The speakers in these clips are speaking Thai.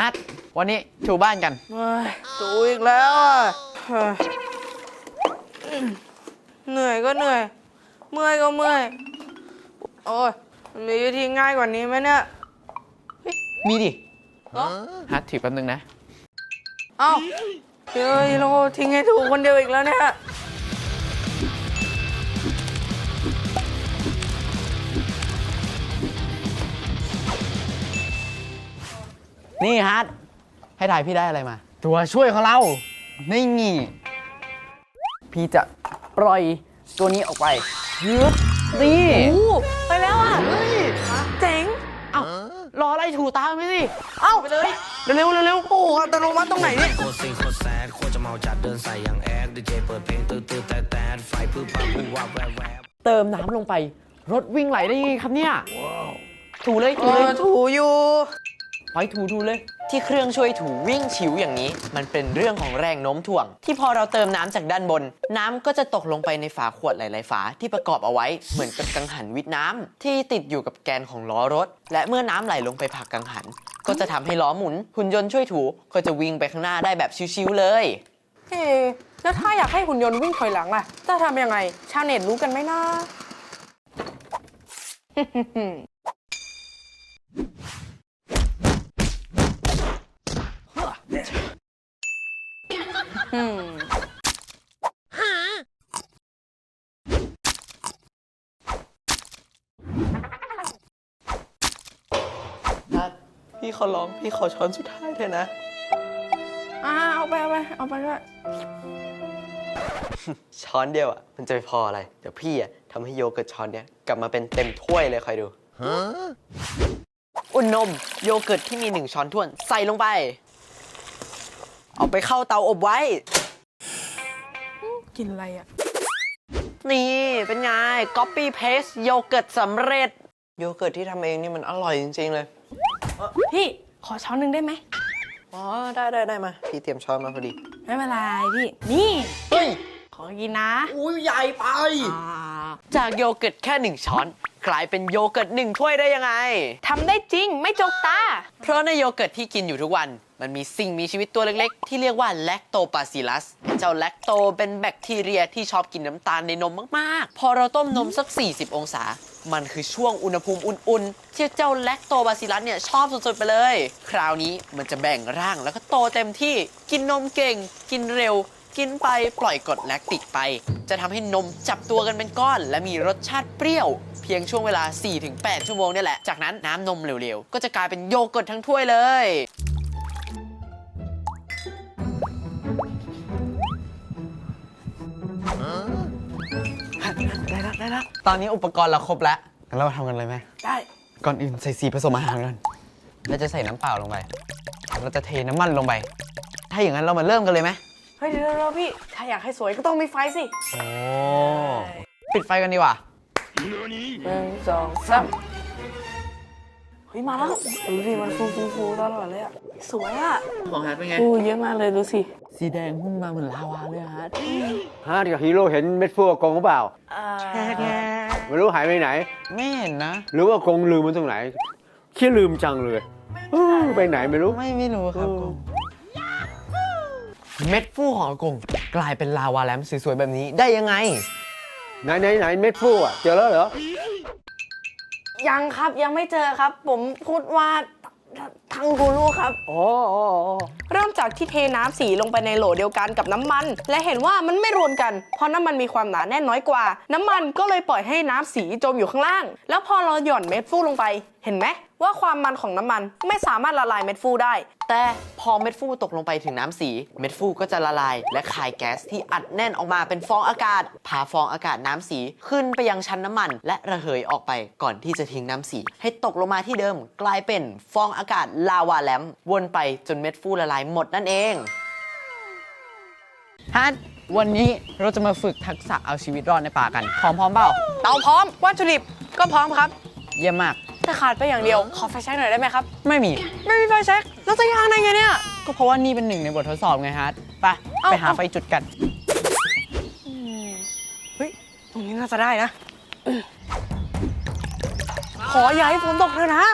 ฮัทวันนี้ถูบ้านกัน เฮ้ยตูอีกแล้วอะเฮ้ยเหนื่อยก็เหนื่อย เมื่อยก็เมื่อย โอ้ยมันมีวิธีง่ายกว่านี้ไหมเนี่ย มีดิเหรอฮัทถือแป๊บนึงนะ เอ้าเฮ้ยโลทิ้งให้ถูกคนเดียวอีกแล้วเนี่ย นี่ฮัทให้ถ่ายพี่ได้อะไรมา ตัวช่วยของเรา นี่งี้พี่จะปล่อยตัวนี้ออกไปยึบนี่โอ้ไปแล้วอะเจ๋งเอ้ารออะไรถูตามไปสิ เอ้าไปเลย เร็วๆเร็วๆโอ้โหอัตโนมัติตรงไหนเนี่ยโคตรซิงโคตรแซดโคตรจะเมาจัดเดินใส่อย่างแอดดีเจเปิดเพลงตื้อตื้อแต่แต่ไฟพื้นปั๊บผู้ว่าแวบแวบเติมน้ำลงไป รถวิ่งไหลได้ยังไงครับเนี่ย ถูเลยเอถูเลยอถูอยู่ ไปถูถูเลย ที่เครื่องช่วยถูวิ่งฉิวอย่างนี้ มันเป็นเรื่องของแรงโน้มถ่วง ที่พอเราเติมน้ำจากด้านบน น้ำก็จะตกลงไปในฝาขวดหลาย ๆ ฝาที่ประกอบเอาไว้เหมือนกับกังหันวิทน้ำที่ติดอยู่กับแกนของล้อรถ และเมื่อน้ำไหลลงไปผักกังหัน ก็จะทำให้ล้อหมุนหุ่นยนต์ช่วยถูก็จะวิ่งไปข้างหน้าได้แบบชิวๆเลยเอ๊แล้วถ้าอยากให้หุ่นยนต์วิ่งถอยหลังล่ะจะทำยังไง ชาวเน็ตรู้กันไหมนะ อืมพี่เขาร้องพี่ขอช้อนสุดท้ายเถอะนะ อ่าเอาไปเอาไปเอาไปด้วยช้อนเดียวอะมันจะไปพออะไร เดี๋ยวพี่อะทำให้โยเกิร์ตช้อนเนี้ยกลับมาเป็นเต็มถ้วยเลยคอยดู อุ่นนมโยเกิร์ตที่มีหนึ่งช้อนถ้วนใส่ลงไป เอาไปเข้าเตาอบไว้ กินอะไรอะ นี่เป็นไง copy paste โยเกิร์ตสำเร็จ โยเกิร์ตที่ทำเองนี่มันอร่อยจริง ๆ เลย พี่ขอช้อนหนึ่งได้ไหม อ๋อ ได้ได้ได้มา พี่เตรียมช้อนมาพอดี ไม่เป็นไรพี่ นี่ เฮ้ย ขอกินนะ อุ้ยใหญ่ไปอ่าจากโยเกิร์ตแค่หนึ่งช้อน กลายเป็นโยเกิร์ตหนึ่งถ้วยได้ยังไง ทำได้จริงไม่จกตา เพราะในโยเกิร์ตที่กินอยู่ทุกวัน มันมีสิ่งมีชีวิตตัวเล็กๆ ที่เรียกว่าแลคโตบาซิลัส เจ้าแลคโตเป็นแบคทีเรียที่ชอบกินน้ำตาลในนมมากๆ พอเราต้มนมสัก 40 องศา มันคือช่วงอุณหภูมิอุ่นๆ ที่เจ้าแลคโตบาซิลัสเนี่ยชอบสุดๆไปเลย คราวนี้มันจะแบ่งร่างแล้วก็โตเต็มที่กินนมเก่ง กินเร็ว กินไปปล่อยกรดแลคติกไป จะทำให้นมจับตัวกันเป็นก้อน และมีรสชาติเปรี้ยวเพียงช่วงเวลา 4-8 ชั่วโมงนี่แหละ จากนั้นน้ำนมเร็วๆ ก็จะกลายเป็นโยเกิร์ตทั้งถ้วยเลย แล้วได้แล้ว ตอนนี้อุปกรณ์เราครบแล้วงั้นเราทำกันเลยไหม ได้ ก่อนอื่นใส่สีผสมอาหารก่อนเราจะใส่น้ำเปล่าลงไป เราจะเทน้ำมันลงไป ถ้าอย่างนั้นเรามาเริ่มกันเลยไหมเฮ้ยเดี๋ยวๆๆพี่ ถ้าอยากให้สวยก็ต้องมีไฟสิโอ้ ปิดไฟกันดีกว่า หนึ่งสองสาม เฮ้ยมาแล้วดูสิมันฟูฟูฟูตลอดเลยอะสวยอะของฮัทเป็นไงฟูเยอะมากเลยดูสิสีแดงพุ่งมาเหมือนลาวาเลยฮัทฮะเดี๋ยวฮีโร่เห็นเม็ดฟูกบกงหรือเปล่าอ่าไม่รู้หายไปไหนไม่เห็นนะหรือว่ากงลืมมันตรงไหนขี้ลืมจังเลยเออไปไหนไม่รู้ไม่ไม่รู้ครับเออกงเม็ดฟูของอากงกลายเป็นลาวาแลมสวยๆแบบนี้ได้ยังไงไหนไหนไหนเม็ดฟูอะเจอแล้วเหรอ ยังครับยังไม่เจอครับ ผมพูดว่าทางกูรูครับ อ๋ออ๋ออ๋อเริ่มจากที่เทน้ำสีลงไปในโหลเดียวกันกับน้ำมัน และเห็นว่ามันไม่รวมกัน เพราะน้ำมันมีความหนาแน่นน้อยกว่า น้ำมันก็เลยปล่อยให้น้ำสีจมอยู่ข้างล่าง แล้วพอเราหย่อนเม็ดฟูลงไป เห็นไหม ว่าความมันของน้ำมันไม่สามารถละลายเม็ดฟูได้ แต่พอเม็ดฟูตกลงไปถึงน้ำสี เม็ดฟูก็จะละลาย และคายแก๊สที่อัดแน่นออกมาเป็นฟองอากาศพาฟองอากาศน้ำสีขึ้นไปยังชั้นน้ำมัน และระเหยออกไปก่อนที่จะทิ้งน้ำสี ให้ตกลงมาที่เดิม กลายเป็นฟองอากาศลาวาแลมป์วนไปจนเม็ดฟูละลายหมดนั่นเองฮัทวันนี้เราจะมาฝึกทักษะเอาชีวิตรอดในป่ากันพร้อมพร้อมเปล่าเตาพร้อมวัตถุดิบก็พร้อมครับ เยี่ยมมาก แต่ขาดไปอย่างเดียว ขอไฟแช็กหน่อยได้ไหมครับ ไม่มี ไม่มีไฟแช็กแล้วจะย่างได้ไงเนี่ย ก็เพราะว่านี่เป็นหนึ่งในบททดสอบไงฮัทไปเอ้า ไปหาเอ้าไฟจุดกัน เฮ้ย ตรงนี้น่าจะได้นะ ขออย่าให้ฝนตกเถอะนะ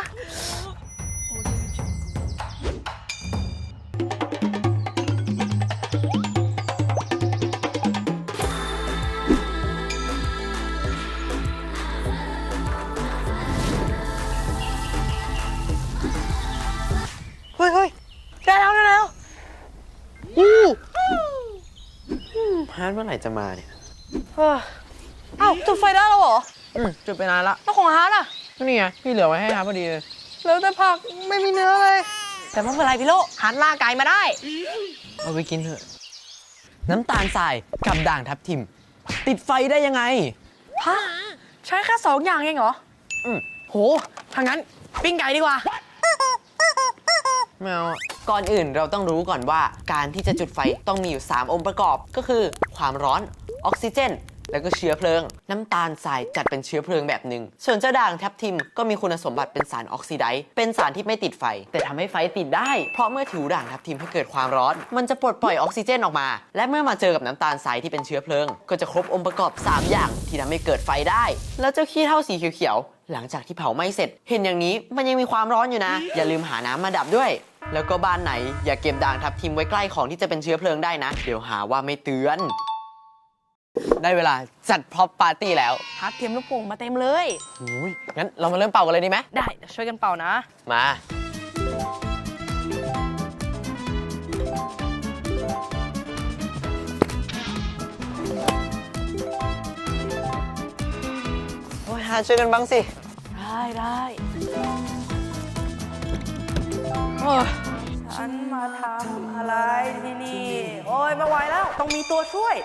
ฮ้ยเฮ้ยได้แล้วได้แล้วฮาร์ดเมื่อไหร่จะมาเนี่ยเอ้อเอ้าจุดไฟได้แล้วเหรออืมจุดไปนานละแล้วของฮาร์ดอะก็นี่ไงพี่เหลือไว้ให้ฮาร์ดพอดีเลยแล้วแต่ผักไม่มีเนื้อเลย แต่ไม่เป็นไรพี่โลฮาร์ดล่าไก่มาได้ เอาไปกินเถอะ น้ำตาลทรายกับด่างทับทิม ติดไฟได้ยังไงฮะใช้แค่สองอย่างเองเหรออืมโหถ้างั้นปิ้งไก่ดีกว่า ไม่เอาอะก่อนอื่นเราต้องรู้ก่อนว่า การที่จะจุดไฟต้องมีอยู่ 3 องค์ประกอบ ก็คือ ความร้อนออกซิเจน แล้วก็เชื้อเพลิง น้ำตาลทรายจัดเป็นเชื้อเพลิงแบบหนึ่งส่วนเจ้าด่างทับทิมก็มีคุณสมบัติเป็นสารออกซิไดซ์เป็นสารที่ไม่ติดไฟ แต่ทำให้ไฟติดได้ เพราะเมื่อถูด่างทับทิมให้เกิดความร้อน มันจะปลดปล่อยออกซิเจนออกมา และเมื่อมาเจอกับน้ำตาลทรายที่เป็นเชื้อเพลิง ก็จะครบองค์ประกอบ 3 อย่างที่ทำให้เกิดไฟได้ แล้วเจ้าขี้เท่าสีเขียวๆหลังจากที่เผาไหม้เสร็จ เห็นอย่างนี้มันยังมีความร้อนอยู่นะ อย่าลืมหาน้ำมาดับด้วยแล้วก็บ้านไหนอย่าเก็บด่างทับทิมไว้ใกล้ของที่จะเป็นเชื้อเพลิงได้นะ เดี๋ยวหาว่าไม่เตือน ได้เวลาจัดพร็อพปาร์ตี้แล้วฮาร์ดเตรียมลูกโป่งมาเต็มเลยอุ้ยงั้นเรามาเริ่มเป่ากันเลยดีไหม ได้เดี๋ยวช่วยกันเป่านะ มา โอ้ยหาช่วยกันบ้างสิ ได้ได้โอ้ยฉันมาทำอะไรที่นี่ โอ้ยไม่ไหวแล้ว ต้องมีตัวช่วย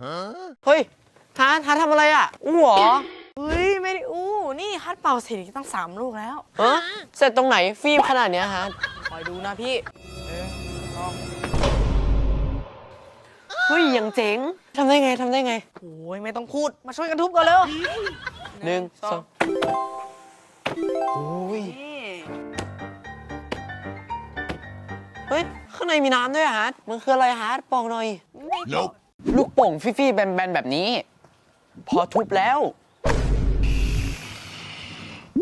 เฮ้ยฮาร์ดฮาร์ดทำอะไรอะ อู้เหรอ เฮ้ย ไม่ได้อู้ นี่ฮัดเป่าเสร็จตั้งสามลูกแล้วเออเสร็จตรงไหนฟิล์มขนาดเนี้ยฮาร์ดคอยดูนะพี่เฮ้ยยังเจ๋งทำได้ไงทำได้ไงโอ้ยไม่ต้องพูดมาช่วยกันทุบกันเร็วหนึ่งสองโอ้ยนี่เฮ้ย ข้างในมีน้ำด้วยอะฮาร์ดมันคืออะไรฮาร์ดบอกหน่อย ลูกโป่งฟี่ๆแบนๆแบบนี้ พอทุบแล้ว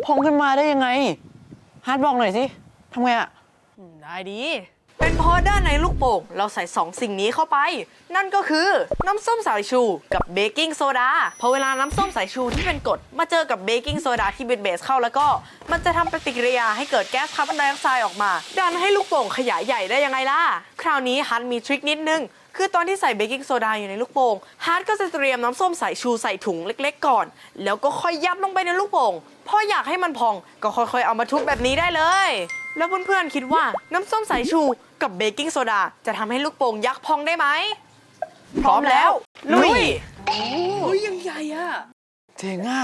พองขึ้นมาได้ยังไง ฮาร์ดบอกหน่อยสิทำไงอะได้ดี เป็นพราะด้านในลูกโป่งเราใส่สองสิ่งนี้เข้าไป นั่นก็คือน้ำส้มสายชูกับเบกกิ้งโซดาพอเวลาน้ำส้มสายชูที่เป็นกรดมาเจอกับเบกกิ้งโซดาที่เป็นเบสเข้าแล้วก็ มันจะทำปฏิกิริยาให้เกิดแก๊สคาร์บอนไดออกไซด์ออกมา ดันให้ลูกโป่งขยายใหญ่ได้ยังไงล่ะ คราวนี้ฮันมีทริคนิดนึง คือตอนที่ใส่เบกกิ้งโซดาอยู่ในลูกโป่งฮาร์ดก็จะเตรียมน้ำส้มสายชูใส่ถุงเล็ก ๆ ก่อน แล้วก็ค่อยยัดลงไปในลูกโป่งพออยากให้มันพองก็ค่อยๆเอามาทุบแบบนี้ได้เลย แล้วเพื่อนๆคิดว่าน้ำส้มสายชูกับเบกกิ้งโซดาจะทำให้ลูกโป่งยักษ์พองได้ไหมพร้อมแล้วลุยโอ้ยยังใหญ่อะเจ๋งอะ